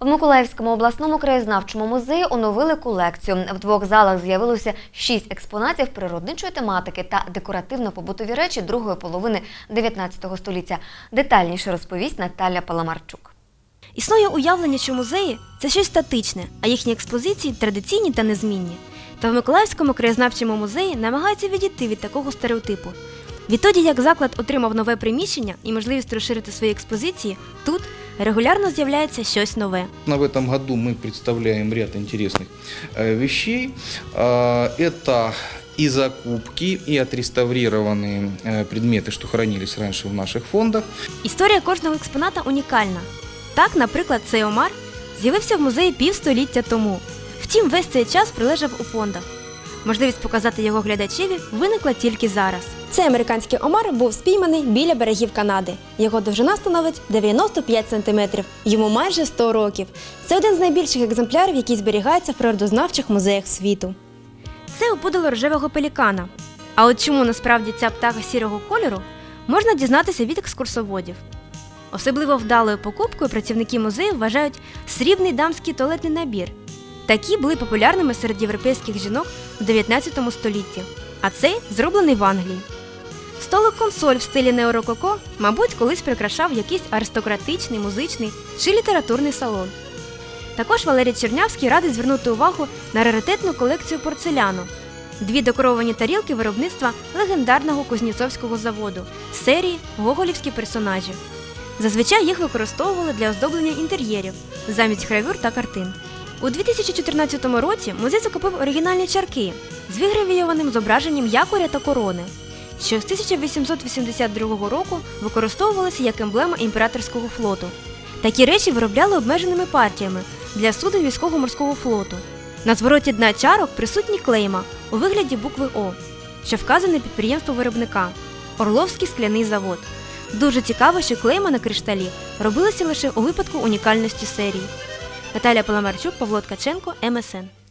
В Миколаївському обласному краєзнавчому музеї оновили колекцію. В двох залах з'явилося шість експонатів природничої тематики та декоративно-побутові речі другої половини 19 століття. Детальніше розповість Наталя Паламарчук. Існує уявлення, що музеї це щось статичне, а їхні експозиції традиційні та незмінні. Та в Миколаївському краєзнавчому музеї намагаються відійти від такого стереотипу. Відтоді, як заклад отримав нове приміщення і можливість розширити свої експозиції, тут регулярно з'являється щось нове. На в этом году мы представляем ряд интересных э, вещей. Э, Это и закупки, и отреставрированные э, предметы, что хранились раньше в наших фондах. Історія кожного експоната унікальна. Так, наприклад, цей омар з'явився в музеї півстоліття тому. Втім, весь цей час прилежав у фондах. Можливість показати його глядачеві виникла тільки зараз. Цей американський омар був спійманий біля берегів Канади. Його довжина становить 95 см. Йому майже 100 років. Це один з найбільших екземплярів, який зберігається в природознавчих музеях світу. Це опудало рожевого пелікана. А от чому насправді ця птаха сірого кольору, можна дізнатися від екскурсоводів. Особливо вдалою покупкою працівники музею вважають срібний дамський туалетний набір. Такі були популярними серед європейських жінок в 19 столітті, а цей зроблений в Англії. Столик консоль в стилі неорококо, мабуть, колись прикрашав якийсь аристократичний, музичний чи літературний салон. Також Валерій Чернявський радить звернути увагу на раритетну колекцію порцеляну. Дві декоровані тарілки виробництва легендарного Кузнєцовського заводу серії Гоголівські персонажі. Зазвичай їх використовували для оздоблення інтер'єрів замість гравюр та картин. У 2014 році музей закупив оригінальні чарки з вигравійованим зображенням якоря та корони, що з 1882 року використовувалися як емблема імператорського флоту. Такі речі виробляли обмеженими партіями для суден військово-морського флоту. На звороті дна чарок присутні клейма у вигляді букви О, що вказане підприємство виробника Орловський скляний завод. Дуже цікаво, що клейма на кришталі робилися лише у випадку унікальності серії. Наталя Паламарчук, Павло Ткаченко, МСН.